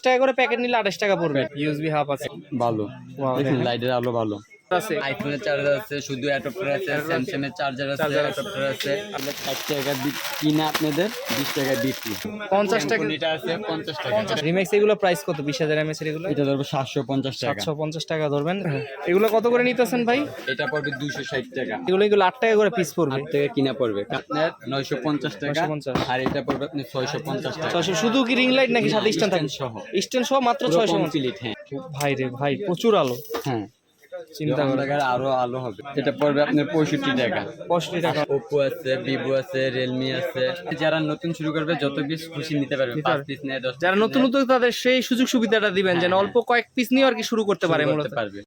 টাকা করে প্যাকেট নিলে আঠাশ টাকা পড়বে। ইউএসবি হাফ আছে। ভালো। লাইটের আলো ভালো। আছে। আইফোনের চার্জার আছে শুধু অ্যাডাপ্টার আছে স্যামসাং এর চার্জার আছে অ্যাডাপ্টার আছে। আমরা ষাট টাকা কিনা আপনাদের? বিশ টাকা বিক্রি পঞ্চাশ টাকা। এটা আছে? পঞ্চাশ টাকা। রিমেক্স এগুলো প্রাইস কত? বিশ হাজার এমএস এর এগুলো? এটা ধরবো সাতশো পঞ্চাশ টাকা। সাতশো পঞ্চাশ টাকা ধরবেন। এগুলো কত করে নিতেছেন ভাই? এটা পড়বে দুশো ষাট টাকা। এগুলো এগুলো আট টাকা করে পিস পড়বে। আট টাকা কিনা পড়বে। আপনার নয়শো পঞ্চাশ টাকা। 950 আর এটা পড়বে আপনি ছয়শো পঞ্চাশ টাকা। ছয়শো শুধু কি রিং লাইট নাকি সাথে স্ট্যান্ড থাকে? সহ। স্ট্যান্ড সহ মাত্র ছয়শো হ্যাঁ। ভাই রে ভাই প্রচুর আলো। হ্যাঁ। চিন্তা করে টাকার আরও আলো হবে। এটা পড়বে আপনার পঁয়ষট্টি টাকা। পঁয়ষট্টি টাকা। ওপো আছে ভিভো আছে রিয়েলমি আছে। যারা নতুন শুরু করবে যত পিস খুশি নিতে পারবে। পাঁচ পিস নেয় দশ যারা নতুন নতুন তাদের সেই সুযোগ সুবিধাটা দিবেন যেন হ্যাঁ, অল্প কয়েক পিস নিয়ে আর কি শুরু করতে পারে মূলত। পারবে।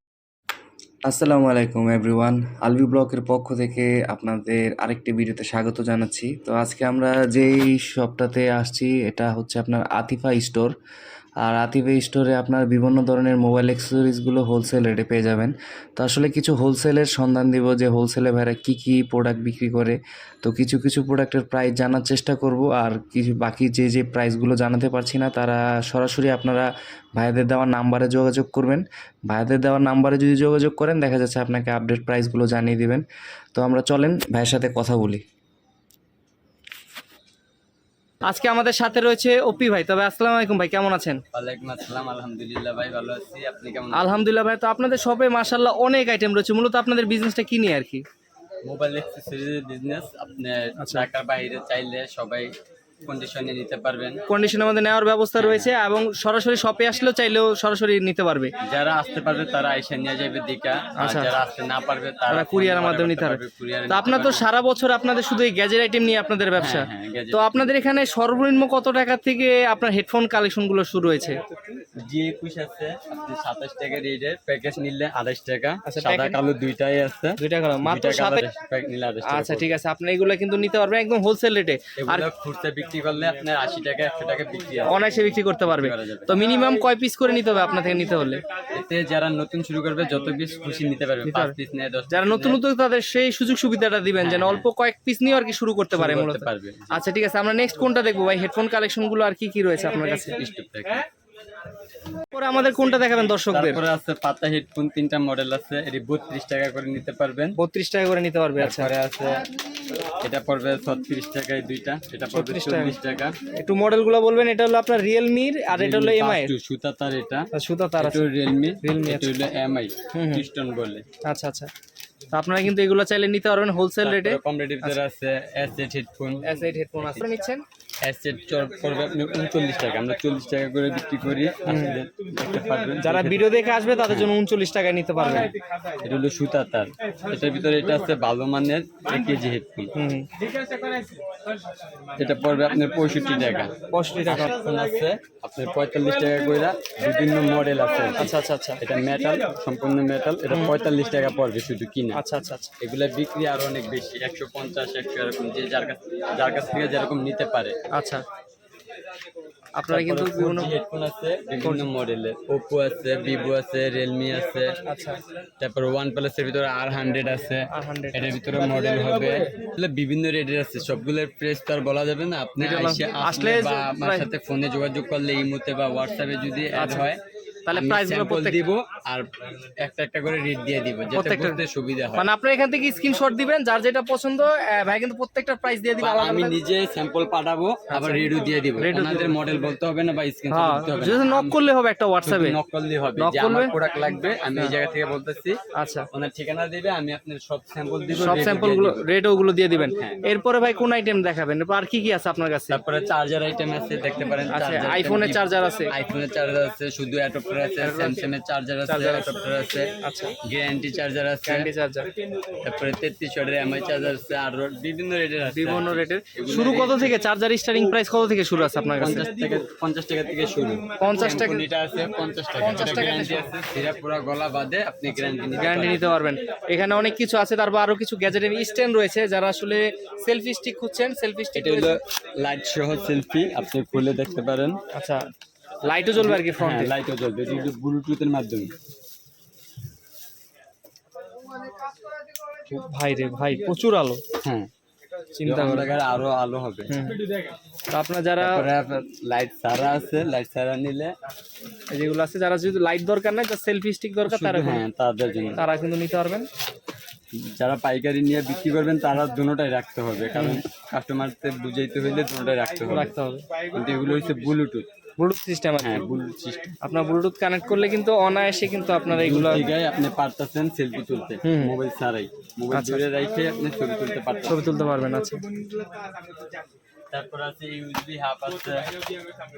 আসসালামু আলাইকুম এভরিওয়ান আলবি ব্লকের পক্ষ থেকে আপনাদের আরেকটি ভিডিওতে স্বাগত জানাচ্ছি। তো আজকে আমরা যেই শপটাতে আসছি এটা হচ্ছে আপনার আতিফা স্টোর আর আতিফা স্টোরে আপনার বিভিন্ন ধরনের মোবাইল অ্যাক্সেসরিজগুলো হোলসেল রেটে পেয়ে যাবেন। তো আসলে কিছু হোলসেলের সন্ধান দিব যে হোলসেলে ভাইরা কী কী প্রোডাক্ট বিক্রি করে। তো কিছু কিছু প্রোডাক্টের প্রাইস জানার চেষ্টা করব আর কিছু বাকি যে যে প্রাইসগুলো জানাতে পারছি না, তারা সরাসরি আপনারা ভাইয়াদের দেওয়া নাম্বারে যোগাযোগ করবেন। ভাইয়াদের দেওয়া নাম্বারে যদি যোগাযোগ করেন, দেখা যাচ্ছে আপনাকে আপডেট প্রাইসগুলো জানিয়ে দিবেন। তো আমরা চলেন ভাইয়ের সাথে কথা বলি। আজকে আমাদের সাথে রয়েছে ওপি ভাই। তবে আসসালামু আলাইকুম ভাই কেমন আছেন? ওয়ালাইকুম আসসালাম আলহামদুলিল্লাহ ভাই ভালো আছি। আপনি কেমন আলহামদুলিল্লাহ ভাই তো আপনাদের শপে মাশাআল্লাহ অনেক আইটেম রয়েছে। মূলত আপনাদের বিজনেসটা কি নিয়ে আর কি? মোবাইল অ্যাক্সেসরিজ বিজনেস আপনি আচ্ছা। ঢাকার বাইরে চাইলে সবাই কন্ডিশনে নিতে পারবেন। কন্ডিশনের মধ্যে নেওয়ার ব্যবস্থা রয়েছে এবং সরাসরি শপে আসলেও চাইলেও সরাসরি নিতে পারবে। যারা আসতে পারবে তারা এসে নিয়ে যাবে আর আচ্ছা। যারা আসতে না পারবে তারা phone মাধ্যমে নিতে পারবে। কুরিয়ারে তো আপনার তো সারা বছর আপনাদের শুধু এই গ্যাজেট আইটেম নিয়ে আপনাদের ব্যবসা। হ্যাঁ, হ্যাঁ, gadget। তো আপনাদের এখানে সর্বনিম্ন কত টাকা থেকে আপনার হেডফোন কালেকশনগুলো শুরু হয়েছে? জি একুশ আছে। আপনি সাতাশ টাকা রেটের প্যাকেজ নিলে আঠাশ টাকা। আচ্ছা, সাদা packet- কালো দুইটাই আছে। দুইটা কালার মাত্র দুইটা সাথে colour pack নিলে আঠাশ টাকা আচ্ছা ঠিক আছে। আপনি এগুলো কিন্তু নিতে পারবেন একদম হোলসেল রেটে আর এগুলো খুচরা বিক্রি করলে আপনার আশি টাকা একশো টাকা বিক্রি হয় অনায়াসে বিক্রি করতে পারবে। তো মিনিমাম কয় পিস করে নিতে হবে আপনার থেকে নিতে হলে? এতে যারা নতুন শুরু করবে যত পিস খুশি নিতে পারবে পাঁচ পিস নেয় দশ যারা নতুন নতুন তাদের সেই সুযোগ সুবিধাটা দিবেন যেন হ্যাঁ, অল্প কয়েক পিস নিয়ে আর কি শুরু করতে পারে মূলত। আচ্ছা ঠিক আছে আমরা নেক্সট কোনটা দেখব? ভাই হেডফোন কালেকশনগুলো আর কি কি রয়েছে আপনার কাছে? পরে আমাদের কোনটা দেখাবেন দর্শকদের? তারপরে আছে পাতা হেডফোন তিনটা মডেল আছে। এটি বত্রিশ টাকা করে নিতে পারবেন। বত্রিশ টাকা করে নিতে পারবে আচ্ছা। তারপরে আছে এটা পড়বে ছত্রিশ টাকায় দুইটা এটা পড়বে 36 টাকা। একটু মডেলগুলো বলবেন এটা হলো আপনার রিয়েলমির আর এটা হলো Fast two, সুতা তার এটা। সুতা তার আছে। এটা রিয়েলমি Realme এটা হলো। ক্রিস্টন বলে। আচ্ছা আচ্ছা। তো আপনারা কিন্তু এগুলো চাইলে নিতে পারবেন হোলসেল রেটে কম রেটের ভিতরে আছে asset headphone S eight headphone আছে। নিচ্ছেন? অ্যাসেট পড়বে আপনি উনচল্লিশ টাকা আমরা চল্লিশ টাকা করে বিক্রি করি। যারা ভিডিও দেখে আসবে তাদের জন্য উনচল্লিশ টাকায় নিতে পারবেন। এটা হলো সুতা তার। এটার ভিতরে এটা আছে ভালো মানের এক কেজি হেডফোন। এটা পড়বে আপনার পঁয়ষট্টি টাকা। পঁয়ষট্টি টাকা। আছে আপনার পঁয়তাল্লিশ টাকা করে বিভিন্ন মডেল আছে। আচ্ছা আচ্ছা আচ্ছা। এটা মেটাল সম্পূর্ণ মেটাল এটা পঁয়তাল্লিশ টাকা পড়বে শুধু কিনা। আচ্ছা আচ্ছা আচ্ছা। এগুলা বিক্রি আরও অনেক বেশি একশো পঞ্চাশ একশো এরকম যে যার কাছ যার কাছ থেকে যেরকম নিতে পারে। আচ্ছা। আপনারা কিন্তু বিভিন্ন হেডফোন আছে বিভিন্ন মডেলের ওপো আছে ভিভো আছে রিয়েলমি আছে। আচ্ছা। তারপর ওয়ান প্লাসের ভিতরে আর হান্ড্রেড আছে। এটার ভিতরে মডেল হবে। তাহলে বিভিন্ন রেটের আছে। সবগুলোর প্রেস তো আর বলা যাবে না। আপনি আসলে আসলে বা আমার সাথে ফোনে যোগাযোগ করলে এই মুহূর্তে বা হোয়াটসঅ্যাপে যদি অ্যাড হয় তাহলে price গুলো প্রত্যেক- দিব আর একটা একটা করে রেট দিয়ে দিব যাতে বুঝতে সুবিধা হয়। মানে আপনারা এখান থেকে স্ক্রিনশট দিবেন যার যেটা পছন্দ ভাই কিন্তু প্রত্যেকটা প্রাইস দিয়ে দিবে বা আলাদা আমি নিজে স্যাম্পল পাঠাবো আবার রেডও দিয়ে দিব। ওনাদের মডেল বলতে হবে না বা স্ক্রিনশট হ্যাঁ দিতে হবে যদি নক করলে হবে একটা হোয়াটসঅ্যাপে নক করলেই হবে যে আমার হ্যাঁ। প্রোডাক্ট লাগবে আমি এই জায়গা থেকে বলতেছি আচ্ছা। ওনার ঠিকানা দিবে আমি আপনার সব স্যাম্পল দিব সব স্যাম্পলগুলো। রেট ওগুলো দিয়ে দিবেন। হ্যাঁ। এরপরে ভাই কোন আইটেম দেখাবেন? এরপর আর কি কি আছে আপনার কাছে? তারপরে চার্জার আইটেম আছে দেখতে পারেন আচ্ছা আইফোনের চার্জার আছে। আইফোনের চার্জার আছে শুধু অ্যাডাপ্টার আছে স্যামসাং এর চার্জার আছে আছে। অ্যাডাপ্টার আছে আচ্ছা। গ্যারান্টি চার্জার আছে ক্যান্ডি চার্জার তারপরে তেত্রিশ ওয়াটের এমআই চার্জার আছে আর বিভিন্ন রেটের আছে। বিভিন্ন রেটের শুরু কত থেকে? চার্জার স্টার্টিং প্রাইস কত থেকে শুরু আছে আপনার কাছে? পঞ্চাশ থেকে পঞ্চাশ টাকা থেকে শুরু। 50 টাকা এটা আছে পঞ্চাশ টাকা। 50 টাকা গ্যারান্টি আছে পুরো গলা বাদে আপনি গ্যারান্টি নিতে গ্যারান্টি নিতে পারবেন। এখানে অনেক কিছু আছে তারপর আরও কিছু গ্যাজেটের স্ট্যান্ড রয়েছে যারা আসলে সেলফি স্টিক খুঁজছেন সেলফি স্টিক এটা হলো লাইট সহ সেলফি আপনি খুলে দেখতে পারেন। আচ্ছা। লাইটও জ্বলবে আর কি হ্যাঁ ফ্রন্টে লাইটও জ্বলবে। এটা কিন্তু ব্লুটুথের মাধ্যমে। ভাই রে ভাই প্রচুর আলো। হ্যাঁ। চিন্তা করে। জায়গায় আরও আলো হবে। তো আপনার যারা লাইট সারা আছে লাইট সারা নিলে এই যেগুলো আছে যারা যদি লাইট দরকার নাই যা সেলফি স্টিক দরকার তারা হ্যাঁ তাদের জন্য। তারা কিন্তু নিতে পারবেন। যারা পাইকারি নিয়ে বিক্রি করবেন তারা দুটোটাই রাখতে হবে। কারণ কাস্টমারদের বুঝাইতে হইলে দুটোটাই রাখতে হবে। রাখতে হবে। কিন্তু এগুলো হচ্ছে ব্লুটুথ ব্লুটুথ সিস্টেম আছে। হ্যাঁ ব্লুটুথ সিস্টেম আপনার ব্লুটুথ কানেক্ট করলে কিন্তু অনায়াসে কিন্তু আপনার এইগুলো জায়গায় আপনি পারতেছেন সেলফি তুলতে। মোবাইল ছাড়াই। মোবাইল ধরে রেখে আপনি ছবি তুলতে পারতেন ছবি তুলতে পারবেন আচ্ছা। তারপর আছে ইউএসবি হাব আছে।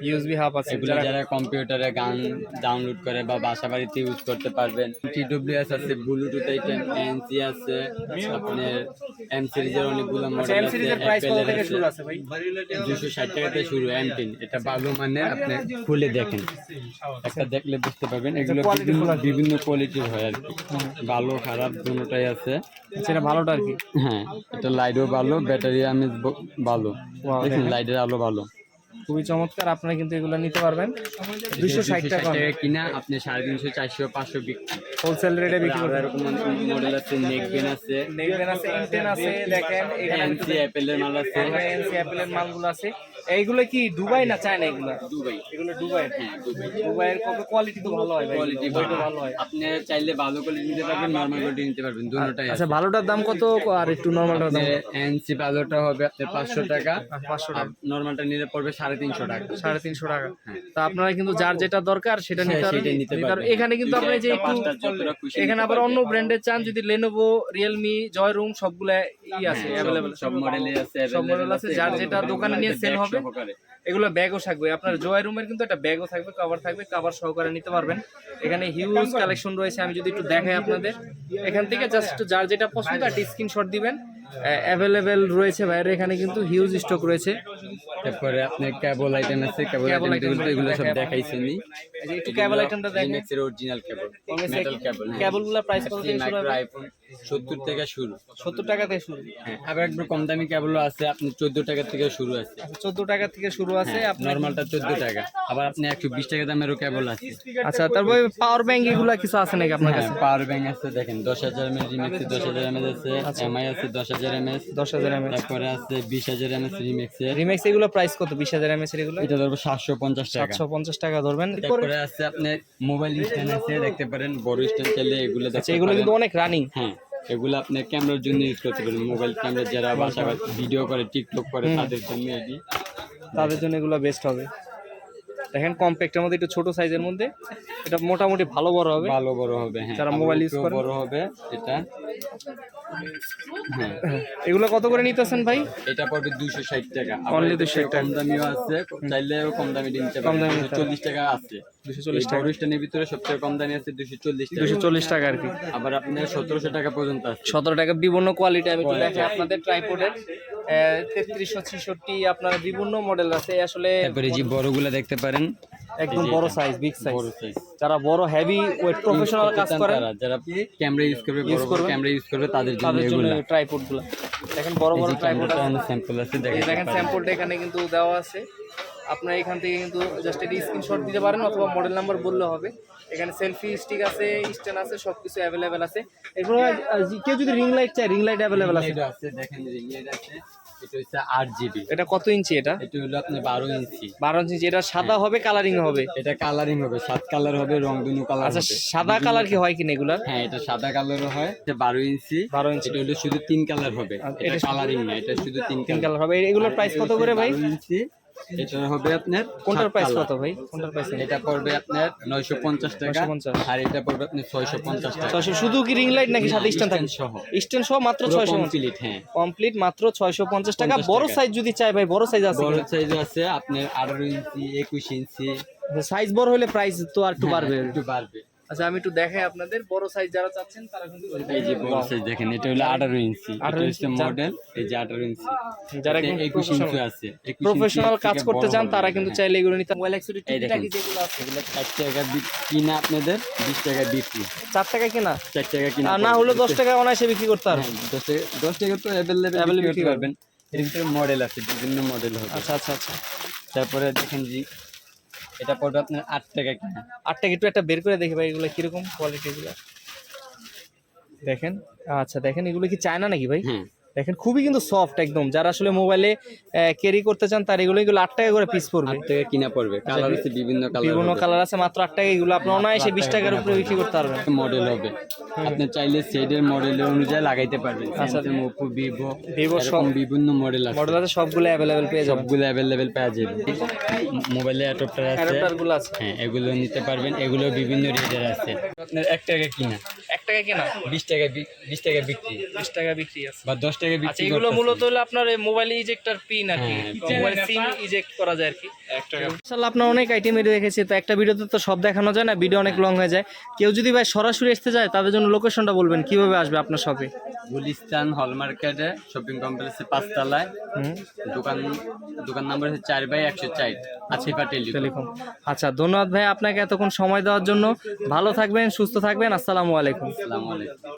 ইউএসবি হাব আছে এগুলো যারা- কম্পিউটারে গান ডাউনলোড করে বা বাসা বাড়িতে ইউজ করতে পারবেন। টিডব্লিউএস আছে ব্লুটুথ আইটেম এনসি আছে আপনার এম সিরিজের অনেকগুলো আচ্ছা মডেল এম সিরিজের প্রাইস কত থেকে শুরু আছে ভাই? দুশো ষাট টাকাতে শুরু এম টিন এটা ভালো মানে আপনি খুলে দেখেন। একটা দেখলে বুঝতে পারবেন এগুলো quality বিভিন্ন কোয়ালিটির হয় আর কি। ভালো খারাপ দুটোটাই আছে। সেটা ভালোটা আর কি? হ্যাঁ এটা লাইটও ভালো ব্যাটারি আমি ভালো। লাইটের আলো ভালো। খুবই চমৎকার আপনারা কিন্তু এগুলো নিতে পারবেন। দুইশো ষাট টাকা। কিনা আপনি সাড়ে তিনশো চারশো পাঁচশো হোলসেল রেটে বিক্রি করবেন। এরকম মডেল আছে নেক বেন আছে। নেভেন আছে ইন্টেন আছে দেখেন এখানে এনসি অ্যাপেলের মাল আছে। এনসি অ্যাপেলের মালগুলো আছে। এইগুলো কি দুবাই না চায়না এগুলো? দুবাই। এগুলো দুবাই। হ্যাঁ দুবাই। দুবাইয়ের কত কোয়ালিটি তো ভালো হয় কোয়ালিটি কোয়ালিটি ভালো। হয়। আপনি চাইলে ভালো কোয়ালিটি নিতে পারবেন নর্মাল কোয়ালিটি নিতে পারবেন দুটোটাই আচ্ছা ভালোটার দাম কত আর একটু নর্মালটার দাম? এনসি ভালোটা হবে আপনার পাঁচশো টাকা। পাঁচশো টাকা। নর্মালটা নিলে পড়বে সাড়ে তিনশো টাকা। সাড়ে তিনশো টাকা। তা আপনারা কিন্তু যার যেটা দরকার সেটা নিতে হ্যাঁ, নিতে। পারবেন। এখানে কিন্তু আপনি যে একটু এখানে আবার অন্য ব্র্যান্ডের চান যদি লেনোভো রিয়েলমি জয়রুম সবগুলা ই আছে অ্যাভেলেবেল হ্যাঁ, সব মডেলই আছে সব মডেল আছে যার যেটা দোকানে নিয়ে সেল হবে। এগুলো ব্যাগও থাকবে। আপনার জয় রুমের কিন্তু একটা ব্যাগও থাকবে কভার থাকবে কভার সহকারে নিতে পারবেন। এখানে হিউজ কালেকশন রয়েছে আমি যদি একটু দেখাই আপনাদের। এখান থেকে জাস্ট যার যেটা পছন্দ একটা স্ক্রিনশট দিবেন। অ্যাভেলেবেল রয়েছে বাইরে। এখানে কিন্তু হিউজ স্টক রয়েছে। তারপরে আপনার কেবল আইটেম আছে কেবল Cable আইটেম এগুলো সব দেখাই একটু কেবল আইটেমটা দেখেন। রিমেক্সের অরিজিনাল কেবল মেটাল কেবল কেবলগুলো প্রাইস কত থেকে শুরু হবে? আইফোন 70 থেকে শুরু। সত্তর টাকা থেকে শুরু। হ্যাঁ আবার একটু কম দামি কেবলও আছে আপনি 14 টাকা থেকে শুরু আছে। চোদ্দ টাকা থেকে শুরু আছে আপনার নরমালটা 14 টাকা। আবার আপনি 120 টাকা দামেরও কেবল আছে। আচ্ছা তারপরে পাওয়ার ব্যাংক এগুলা কিছু আছে নাকি আপনার হ্যাঁ কাছে পাওয়ার ব্যাংক আছে দেখেন 10000 এমএস রিমেক্সে 10000 এমএস আছে এমআই আছে 10000 এমএস। দশ হাজার এমএস। তারপরে আছে 20000 এমএস রিমেক্সের রিমেক্স এগুলো প্রাইস কত? বিশ হাজার এমএস এর এগুলো? এটা ধরবো 750 টাকা। সাতশো পঞ্চাশ টাকা ধরবেন। তারপরে আছে আপনার মোবাইল স্ট্যান্ড আছে দেখতে পারেন বড় স্ট্যান্ড চাইলে এগুলো আচ্ছা দেখতে এগুলো কিন্তু অনেক রানিং হ্যাঁ এগুলো আপনি ক্যামেরার জন্য ইউজ করতে পারেন। মোবাইল ক্যামেরা যারা বাসা ভিডিও করে টিকটক করে তাদের জন্য এটি। তাদের জন্য এগুলো বেস্ট হবে। দেখেন কম্প্যাক্টের মধ্যে একটু ছোট সাইজের মধ্যে। এটা মোটামুটি ভালো বড় হবে। ভালো বড় হবে হ্যাঁ। যারা মোবাইল ইউজ করে। বড় হবে এটা। হ্যাঁ। এগুলো কত করে নিতেছেন ভাই? এটা পড়বে দুশো ষাট টাকা। অনলি আবার 260 কম দামিও আছে চাইলে কম দামি নিতে কম দামি দুশো চল্লিশ টাকা আছে। দুশো চল্লিশ এই টাকা। বড় স্ট্যান্ডের ভিতরে সবচেয়ে কম দামি আছে দুশো চল্লিশ টাকা। দুশো চল্লিশ টাকা আর কি। আবার আপনার সতেরোশো টাকা পর্যন্ত আছে। সতেরো টাকা বিভিন্ন কোয়ালিটি আমি একটু দেখি আপনাদের ট্রাইপোডের তেত্রিশশো ছিষট্টি আপনার বিভিন্ন মডেল আছে। আসলে তারপরে যে বড়গুলো দেখতে পারেন। একদম বড় সাইজ বিগ সাইজ যারা বড় হেভি ওয়েট প্রফেশনাল কাজ করেন তারা যারা ক্যামেরা ইউজ করবে বড় বড় করবে। ক্যামেরা ইউজ করবে তাদের জন্য এগুলো। ট্রাইপোডগুলো দেখেন বড় বড় ট্রাইপোড আছে। স্যাম্পল আছে দেখেন দেখেন স্যাম্পলটা এখানে কিন্তু দেওয়া আছে। আপনারা এখান থেকে কিন্তু জাস্ট এটি স্ক্রিনশট দিতে পারেন অথবা মডেল নাম্বার বললে হবে। এখানে সেলফি স্টিক আছে স্ট্যান্ড আছে সব কিছু অ্যাভেলেবেল আছে এরপরে কেউ যদি রিং লাইট চায় রিং লাইট অ্যাভেলেবেল আছে। এটা আছে দেখেন রিং লাইট আছে। এটা হচ্ছে আট জিবি এটা কত ইঞ্চি এটা? এটা হলো আপনার বারো ইঞ্চি। বারো ইঞ্চি এটা সাদা হবে কালারিং হবে? এটা কালারিং হবে সাত কালার হবে রং দুনু কালার আচ্ছা সাদা কালার কি হয় কিনা এগুলা? হ্যাঁ এটা সাদা কালারও হয় এটা বারো ইঞ্চি। বারো ইঞ্চি। এটা হলো শুধু তিন কালার হবে আচ্ছা, এটা কালারিং না এটা শুধু তিন তিন কালার কালার হবে। এগুলোর প্রাইস কত করে ভাই? ইঞ্চি। এটা হবে আপনার কোনটার প্রাইস কত ভাই? কোনটার প্রাইস এটা পড়বে আপনার নয়শো পঞ্চাশ টাকা। 950 আর এটা পড়বে ছয়শো পঞ্চাশ টাকা। ছয়শো শুধু কি রিং লাইট নাকি সাথে স্ট্যান্ড থাকে সহ। স্ট্যান্ড সহ মাত্র ছয়শো কমপ্লিট হ্যাঁ। কমপ্লিট মাত্র ছয়শো পঞ্চাশ টাকা। বড় সাইজ যদি চাই ভাই বড় সাইজ আছে বড় সাইজ আছে আপনার আঠারো ইঞ্চি একুশ ইঞ্চি। সাইজ বড় হলে প্রাইস তো আর একটু হ্যাঁ, বাড়বে। একটু বাড়বে। আচ্ছা আমি একটু দেখাই আপনাদের। বড় সাইজ যারা চাচ্ছেন তারা কিন্তু এই যে বড় সাইজ দেখেন এটা হলো আঠারো ইঞ্চি এটা 18 ইঞ্চি, মডেল এই যে আঠারো ইঞ্চি। যারা একদম ইঞ্চি আছে প্রফেশনাল কাজ করতে চান তারা কিন্তু হ্যাঁ। চাইলে এগুলো নিতে মোবাইল অ্যাক্সেসরি। যেগুলো আছে। এগুলো চার টাকা কিনা আপনাদের বিশ টাকা বিক্রি চার টাকা কিনা? চার টাকা কিনা না হলে দশ টাকা অনায়াসে বিক্রি করতে পারবে হ্যাঁ, দশ টাকা দশ টাকা তো অ্যাভেলেবেল বিক্রি বিক্রি করতে পারবেন। এর ভিতরে মডেল আছে বিভিন্ন মডেল হবে। আচ্ছা আচ্ছা আচ্ছা। তারপরে দেখেন জি এটা পড়বে আপনার আট টাকা কিনা আট টাকা একটু একটা বের করে দেখি ভাই, এগুলো কীরকম কোয়ালিটি এগুলো? দেখেন আচ্ছা দেখেন, এগুলো কি চায়না নাকি ভাই? দেখেন খুবই কিন্তু সফট একদম। যারা আসলে মোবাইলে ক্যারি করতে চান তার এগুলো এগুলো আট টাকা করে পিস পড়বে। আট টাকা কিনা পড়বে। কালার আছে বিভিন্ন কালার বিভিন্ন কালার আছে মাত্র আট টাকা এগুলো আপনি অনায়াসে বিশ টাকার উপরে বিক্রি করতে পারবেন। মডেল হবে। আপনি চাইলে সেটের মডেলের অনুযায়ী লাগাইতে পারবেন। স্যামসাং ওপো ভিভো ভিভো সব বিভিন্ন মডেল আছে। মডেল আছে সবগুলো অ্যাভেলেবেল পেয়ে যাবেন। সবগুলো অ্যাভেলেবেল পাওয়া যাবে মোবাইলে অ্যাডপ্টার আছে। অ্যাডাপ্টারগুলো আছে। হ্যাঁ এগুলো নিতে পারবেন। এগুলো বিভিন্ন রেটের আছে। আপনার এক টাকা কিনা? টাকা কেনা? বিশ টাকা বিশ টাকা বিক্রি। বিশ টাকা বিক্রি আছে। বা দশ টাকা আচ্ছা বিক্রি এগুলো মূলত হলো আপনার মোবাইল ইজেক্টর পিন আর কি। মোবাইল সিম ইজেক্ট করা যায় আর কি। ইনশাআল্লাহ আপনার অনেক আইটেমে রেখেছি তো একটা ভিডিওতে তো সব দেখানো যায় না ভিডিও অনেক লং হয়ে যায়। কেউ যদি ভাই সরাসরি আসতে যায় তাদের জন্য লোকেশনটা বলবেন কীভাবে আসবে আপনার শপে গুলিস্তান হল মার্কেটে শপিং কমপ্লেক্সের পাঁচতলায়। হুম। দোকান দোকান নাম্বার হচ্ছে চার বাই একশো চার আছিফা টেলিকম। টেলিকম। আচ্ছা ধন্যবাদ ভাই আপনাকে এতক্ষণ সময় দেওয়ার জন্য। ভালো থাকবেন সুস্থ থাকবেন আসসালামু আলাইকুম। আসসালামু আলাইকুম